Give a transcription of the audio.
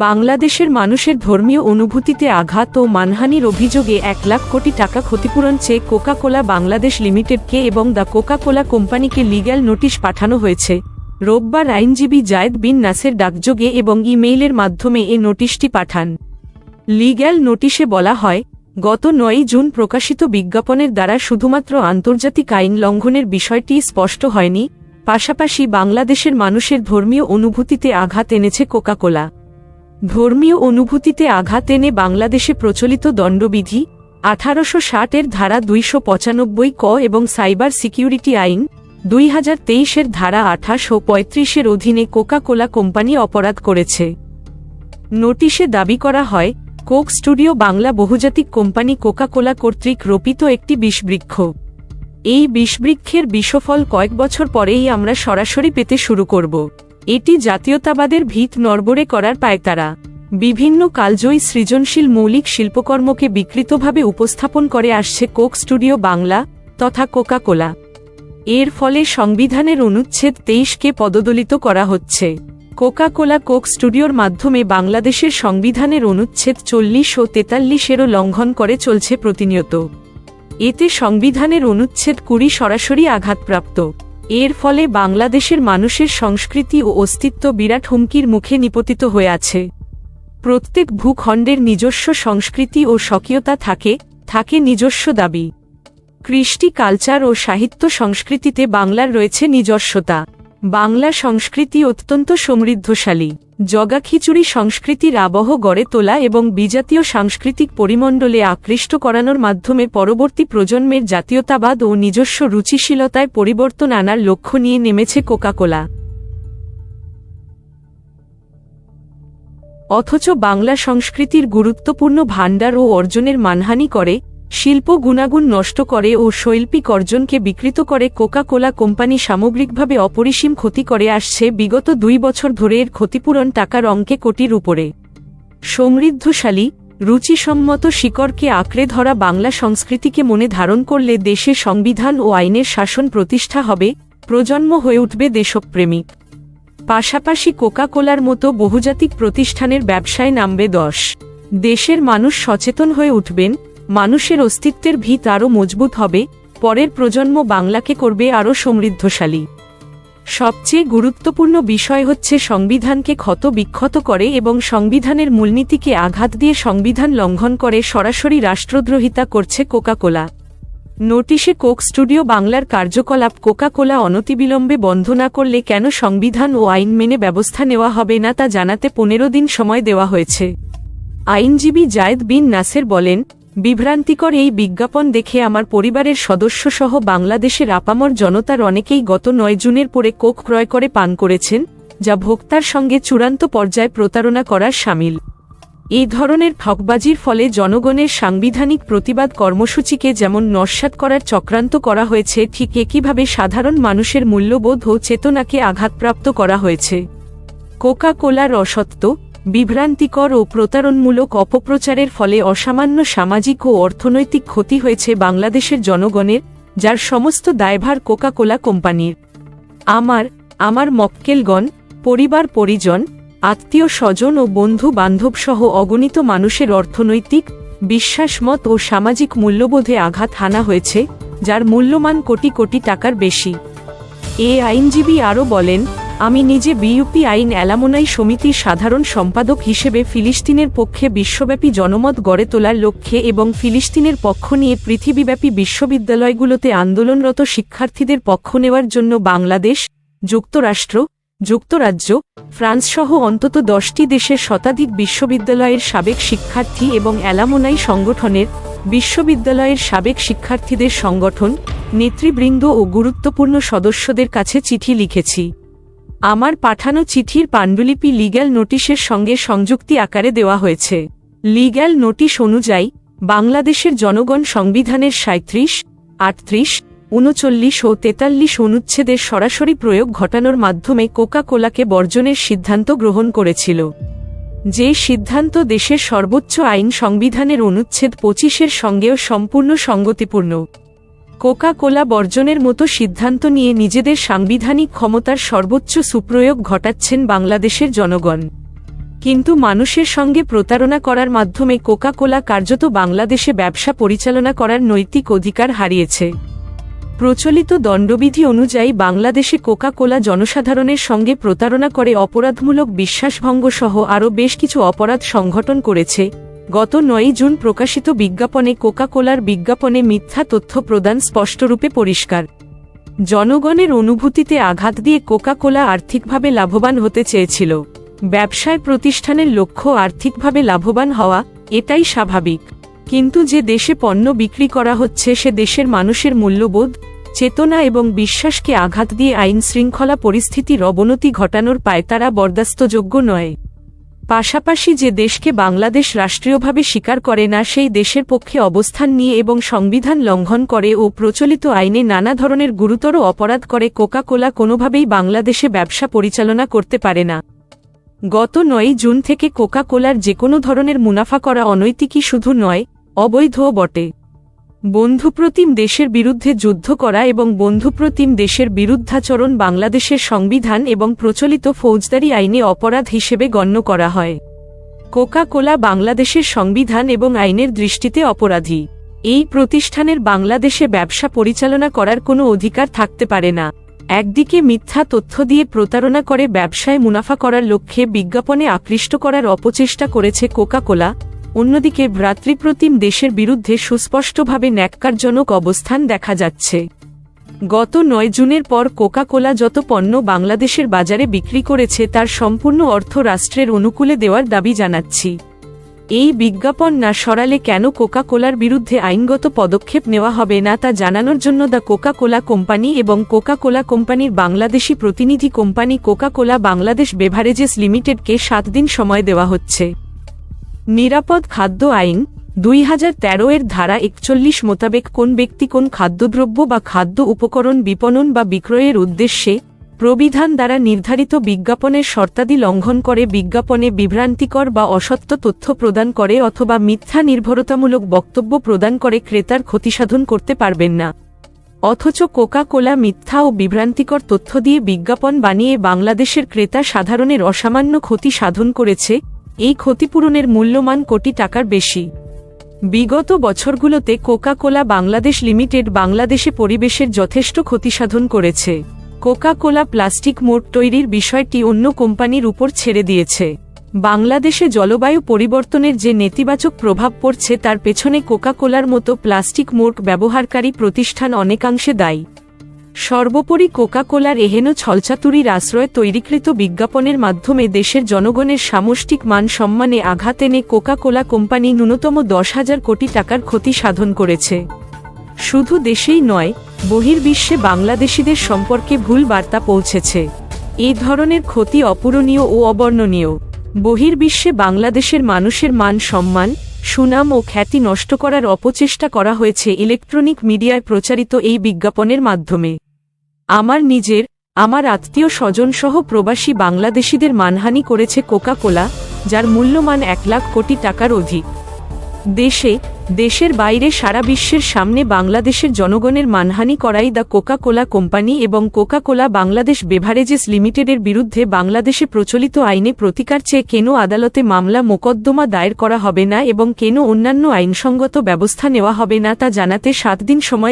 বাংলাদেশের মানুষের ধর্মীয় অনুভূতিতে আঘাত ও মানহানির অভিযোগে এক লাখ কোটি টাকা ক্ষতিপূরণ চেয়ে কোকা কোলা বাংলাদেশ লিমিটেডকে এবং দ্য কোকা কোলা কোম্পানিকে লিগ্যাল নোটিশ পাঠানো হয়েছে। রোববার আইনজীবী জায়েদ বিন নাসের ডাকযোগে এবং ইমেইলের মাধ্যমে এ নোটিশটি পাঠান। লিগ্যাল নোটিশে বলা হয়, গত নয়ই জুন প্রকাশিত বিজ্ঞাপনের দ্বারা শুধুমাত্র আন্তর্জাতিক আইন লঙ্ঘনের বিষয়টি স্পষ্ট হয়নি, পাশাপাশি বাংলাদেশের মানুষের ধর্মীয় অনুভূতিতে আঘাত এনেছে কোকাকোলা। ধর্মীয় অনুভূতিতে আঘাত এনে বাংলাদেশে প্রচলিত দণ্ডবিধি আঠারোশো ষাটের ধারা দুইশো পঁচানব্বই ক এবং সাইবার সিকিউরিটি আইন দুই হাজার তেইশের ধারা আঠাশ ও পঁয়ত্রিশের অধীনে কোকা কোলা কোম্পানি অপরাধ করেছে। নোটিশে দাবি করা হয়, কোক স্টুডিও বাংলা বহুজাতিক কোম্পানি কোকা কোলা কর্তৃক রোপিত একটি বিষবৃক্ষ। এই বিষবৃক্ষের বিষফল কয়েক বছর পরেই আমরা সরাসরি পেতে শুরু করব। এটি জাতীয়তাবাদের ভিত নড়বড়ে করার পায়তারা। বিভিন্ন কালজয়ী সৃজনশীল মৌলিক শিল্পকর্মকে বিকৃতভাবে উপস্থাপন করে আসছে কোক স্টুডিও বাংলা তথা কোকা কোলা এর ফলে সংবিধানের অনুচ্ছেদ তেইশকে পদদলিত করা হচ্ছে। কোকা কোলা কোক স্টুডিওর মাধ্যমে বাংলাদেশের সংবিধানের অনুচ্ছেদ চল্লিশ ও তেতাল্লিশেরও লঙ্ঘন করে চলছে প্রতিনিয়ত। এতে সংবিধানের অনুচ্ছেদ কুড়ি সরাসরি আঘাতপ্রাপ্ত। এর ফলে বাংলাদেশের মানুষের সংস্কৃতি ও অস্তিত্ব বিরাট হুমকির মুখে নিপতিত হয়ে আছে। প্রত্যেক ভূখণ্ডের নিজস্ব সংস্কৃতি ও স্বকীয়তা থাকে থাকে নিজস্ব দাবি। কৃষ্টি কালচার ও সাহিত্য সংস্কৃতিতে বাংলার রয়েছে নিজস্বতা। বাংলা সংস্কৃতি অত্যন্ত সমৃদ্ধশালী। জগাখিচুড়ি সংস্কৃতির আবহ গড়ে তোলা এবং বিজাতীয় সাংস্কৃতিক পরিমণ্ডলে আকৃষ্ট করানোর মাধ্যমে পরবর্তী প্রজন্মের জাতীয়তাবাদ ও নিজস্ব রুচিশীলতায় পরিবর্তন আনার লক্ষ্য নিয়ে নেমেছে কোকাকোলা। অথচ বাংলা সংস্কৃতির গুরুত্বপূর্ণ ভাণ্ডার ও অর্জনের মানহানি করে শিল্প গুণাগুণ নষ্ট করে ও শৈল্পিক অর্জনকে বিকৃত করে কোকা কোলা কোম্পানি সামগ্রিকভাবে অপরিসীম ক্ষতি করে আসছে বিগত দুই বছর ধরে এর ক্ষতিপূরণ টাকার অঙ্কে কোটির উপরে। সমৃদ্ধশালী, রুচিসম্মত শিকড়কে আঁকড়ে ধরা বাংলা সংস্কৃতিকে মনে ধারণ করলে দেশে সংবিধান ও আইনের শাসন প্রতিষ্ঠা হবে, প্রজন্ম হয়ে উঠবে দেশপ্রেমিক। পাশাপাশি কোকা কোলার মতো বহুজাতিক প্রতিষ্ঠানের ব্যবসায় নামবে দশ। দেশের মানুষ সচেতন হয়ে উঠবেন মানুষের অস্তিত্বের ভিত আরও মজবুত হবে, পরের প্রজন্ম বাংলাকে করবে আরও সমৃদ্ধশালী। সবচেয়ে গুরুত্বপূর্ণ বিষয় হচ্ছে সংবিধানকে ক্ষত বিক্ষত করে এবং সংবিধানের মূলনীতিকে আঘাত দিয়ে সংবিধান লঙ্ঘন করে সরাসরি রাষ্ট্রদ্রোহিতা করছে কোকাকোলা। নোটিশে কোক স্টুডিও বাংলার কার্যকলাপ কোকাকোলা অনতিবিলম্বে বন্ধ না করলে কেন সংবিধান ও আইন মেনে ব্যবস্থা নেওয়া হবে না তা জানাতে পনেরো দিন সময় দেওয়া হয়েছে। আইনজীবী জায়েদ বিন নাসের বলেন বিভ্রান্তিকর এই বিজ্ঞাপন দেখে আমার পরিবারের সদস্যসহ বাংলাদেশের আপামর জনতার অনেকেই গত নয় জুনের পরে কোক ক্রয় করে পান করেছেন, যা ভোক্তার সঙ্গে চূড়ান্ত পর্যায়ে প্রতারণা করার সামিল। এই ধরনের ঠকবাজির ফলে জনগণের সাংবিধানিক প্রতিবাদ কর্মসূচিকে যেমন নস্যাৎ করার চক্রান্ত করা হয়েছে, ঠিক একইভাবে সাধারণ মানুষের মূল্যবোধ ও চেতনাকে আঘাতপ্রাপ্ত করা হয়েছে। কোকা কোলার অসত্য বিভ্রান্তিকর ও প্রতারণমূলক অপপ্রচারের ফলে অসামান্য সামাজিক ও অর্থনৈতিক ক্ষতি হয়েছে বাংলাদেশের জনগণের, যার সমস্ত দায়ভার কোকা কোলা কোম্পানির। আমার আমার মক্কেলগণ, পরিবার পরিজন, আত্মীয় স্বজন ও বন্ধু বান্ধবসহ অগণিত মানুষের অর্থনৈতিক, বিশ্বাসমত ও সামাজিক মূল্যবোধে আঘাত হানা হয়েছে, যার মূল্যমান কোটি কোটি টাকার বেশি। এ আইনজীবী আরও বলেন আমি নিজে বিইউপি আইন অ্যালামোনাই সমিতির সাধারণ সম্পাদক হিসেবে ফিলিস্তিনের পক্ষে বিশ্বব্যাপী জনমত গড়ে তোলার লক্ষ্যে এবং ফিলিস্তিনের পক্ষ নিয়ে পৃথিবীব্যাপী বিশ্ববিদ্যালয়গুলোতে আন্দোলনরত শিক্ষার্থীদের পক্ষ নেওয়ার জন্য বাংলাদেশ, যুক্তরাষ্ট্র, যুক্তরাজ্য, ফ্রান্সসহ অন্তত দশটি দেশের শতাধিক বিশ্ববিদ্যালয়ের সাবেক শিক্ষার্থী এবং অ্যালামোনাই সংগঠনের বিশ্ববিদ্যালয়ের সাবেক শিক্ষার্থীদের সংগঠন, নেতৃবৃন্দ ও গুরুত্বপূর্ণ সদস্যদের কাছে চিঠি লিখেছি। আমার পাঠানো চিঠির পাণ্ডুলিপি লিগ্যাল নোটিশের সঙ্গে সংযুক্তি আকারে দেওয়া হয়েছে। লিগ্যাল নোটিশ অনুযায়ী, বাংলাদেশের জনগণ সংবিধানের সাঁত্রিশ আটত্রিশ, উনচল্লিশ ও তেতাল্লিশ অনুচ্ছেদের সরাসরি প্রয়োগ ঘটানোর মাধ্যমে কোকা কোলাকে বর্জনের সিদ্ধান্ত গ্রহণ করেছিল। যে সিদ্ধান্ত দেশের সর্বোচ্চ আইন সংবিধানের অনুচ্ছেদ পঁচিশের সঙ্গেও সম্পূর্ণ সঙ্গতিপূর্ণ। কোকা কোলা বর্জনের মতো সিদ্ধান্ত নিয়ে নিজেদের সাংবিধানিক ক্ষমতার সর্বোচ্চ সুপ্রয়োগ ঘটাচ্ছেন বাংলাদেশের জনগণ। কিন্তু মানুষের সঙ্গে প্রতারণা করার মাধ্যমে কোকা কোলা কার্যত বাংলাদেশে ব্যবসা পরিচালনা করার নৈতিক অধিকার হারিয়েছে। প্রচলিত দণ্ডবিধি অনুযায়ী বাংলাদেশে কোকা কোলা জনসাধারণের সঙ্গে প্রতারণা করে অপরাধমূলক বিশ্বাসভঙ্গসহ আরও বেশ কিছু অপরাধ সংঘটন করেছে। গত নয়ই জুন প্রকাশিত বিজ্ঞাপনে কোকা কোলার বিজ্ঞাপনে মিথ্যা তথ্য প্রদান স্পষ্টরূপে পরিষ্কার। জনগণের অনুভূতিতে আঘাত দিয়ে কোকা কোলা আর্থিকভাবে লাভবান হতে চেয়েছিল। ব্যবসায় প্রতিষ্ঠানের লক্ষ্য আর্থিকভাবে লাভবান হওয়া, এটাই স্বাভাবিক। কিন্তু যে দেশে পণ্য বিক্রি করা হচ্ছে, সে দেশের মানুষের মূল্যবোধ, চেতনা এবং বিশ্বাসকে আঘাত দিয়ে আইন শৃঙ্খলা পরিস্থিতির অবনতি ঘটানোর পায় তারা বরদাস্তযোগ্য নয়। পাশাপাশি যে দেশকে বাংলাদেশ রাষ্ট্রীয়ভাবে স্বীকার করে না, সেই দেশের পক্ষে অবস্থান নিয়ে এবং সংবিধান লঙ্ঘন করে ও প্রচলিত আইনে নানা ধরনের গুরুতর অপরাধ করে কোকা কোলা কোনোভাবেই বাংলাদেশে ব্যবসা পরিচালনা করতে পারে না। গত নয়ই জুন থেকে কোকা কোলার যে কোনো ধরনের মুনাফা করা অনৈতিকই শুধু নয়, অবৈধও বটে। বন্ধুপ্রতিম দেশের বিরুদ্ধে যুদ্ধ করা এবং বন্ধুপ্রতিম দেশের বিরুদ্ধাচরণ বাংলাদেশের সংবিধান এবং প্রচলিত ফৌজদারি আইনে অপরাধ হিসেবে গণ্য করা হয়। কোকা কোলা বাংলাদেশের সংবিধান এবং আইনের দৃষ্টিতে অপরাধী। এই প্রতিষ্ঠানের বাংলাদেশে ব্যবসা পরিচালনা করার কোনো অধিকার থাকতে পারে না। একদিকে মিথ্যা তথ্য দিয়ে প্রতারণা করে ব্যবসায় মুনাফা করার লক্ষ্যে বিজ্ঞাপনে আকৃষ্ট করার অপচেষ্টা করেছে কোকা কোলা অন্যদিকে ভ্রাতৃপ্রতিম দেশের বিরুদ্ধে সুস্পষ্টভাবে ন্যাক্কারজনক অবস্থান দেখা যাচ্ছে। গত নয় জুনের পর কোকা কোলা যত পণ্য বাংলাদেশের বাজারে বিক্রি করেছে তার সম্পূর্ণ অর্থ রাষ্ট্রের অনুকূলে দেওয়ার দাবি জানাচ্ছি। এই বিজ্ঞাপন না সরালে কেন কোকা কোলার বিরুদ্ধে আইনগত পদক্ষেপ নেওয়া হবে না তা জানানোর জন্য দ্য কোকা কোলা কোম্পানি এবং কোকা কোলা কোম্পানির বাংলাদেশি প্রতিনিধি company coca cola Bangladesh beverages লিমিটেডকে সাত দিন সময় দেওয়া হচ্ছে। নিরাপদ খাদ্য আইন দুই হাজার তেরো এর ধারা একচল্লিশ মোতাবেক কোন ব্যক্তি কোন খাদ্যদ্রব্য বা খাদ্য উপকরণ বিপণন বা বিক্রয়ের উদ্দেশ্যে প্রবিধান দ্বারা নির্ধারিত বিজ্ঞাপনের শর্তাদি লঙ্ঘন করে বিজ্ঞাপনে বিভ্রান্তিকর বা অসত্য তথ্য প্রদান করে অথবা মিথ্যা নির্ভরতামূলক বক্তব্য প্রদান করে ক্রেতার ক্ষতিসাধন করতে পারবেন না। অথচ কোকা কোলা মিথ্যা ও বিভ্রান্তিকর তথ্য দিয়ে বিজ্ঞাপন বানিয়ে বাংলাদেশের ক্রেতা সাধারণের অসামান্য ক্ষতি সাধন করেছে এই ক্ষতিপূরণের মূল্যমান কোটি টাকার বেশি। বিগত বছরগুলোতে কোকা কোলা বাংলাদেশ লিমিটেড বাংলাদেশে পরিবেশের যথেষ্ট ক্ষতিসাধন করেছে। কোকা কোলা প্লাস্টিক মোট তৈরির বিষয়টি অন্য কোম্পানির উপর ছেড়ে দিয়েছে। বাংলাদেশে জলবায়ু পরিবর্তনের যে নেতিবাচক প্রভাব পড়ছে তার পেছনে কোকা কোলার মতো প্লাস্টিক মোট ব্যবহারকারী প্রতিষ্ঠান অনেকাংশে দায়ী। সর্বোপরি কোকা কোলার এহেন ছলচাতুরির আশ্রয় তৈরিকৃত বিজ্ঞাপনের মাধ্যমে দেশের জনগণের সামষ্টিক মান সম্মানে আঘাত এনে কোকা কোলা কোম্পানি ন্যূনতম দশ হাজার কোটি টাকার ক্ষতি সাধন করেছে। শুধু দেশেই নয়, বহির্বিশ্বে বাংলাদেশিদের সম্পর্কে ভুল বার্তা পৌঁছেছে। এই ধরনের ক্ষতি অপূরণীয় ও অবর্ণনীয়। বহির্বিশ্বে বাংলাদেশের মানুষের মান সম্মান সুনাম ও খ্যাতি নষ্ট করার অপচেষ্টা করা হয়েছে ইলেকট্রনিক মিডিয়ায় প্রচারিত এই বিজ্ঞাপনের মাধ্যমে। আমার নিজের, আমার আত্মীয় স্বজনসহ প্রবাসী বাংলাদেশিদের মানহানি করেছে কোকা কোলা যার মূল্যমান এক লাখ কোটি টাকার অধিক। দেশে দেশের বাইরে সারা বিশ্বের সামনে বাংলাদেশের জনগণের মানহানি করাই দ্য কোকা কোলা কোম্পানি এবং কোকা কোলা বাংলাদেশ বেভারেজেস লিমিটেডের বিরুদ্ধে বাংলাদেশে প্রচলিত আইনে প্রতিকার চেয়ে কেন আদালতে মামলা মোকদ্দমা দায়ের করা হবে না এবং কেন অন্যান্য আইনসঙ্গত ব্যবস্থা নেওয়া হবে না তা জানাতে সাত দিন সময়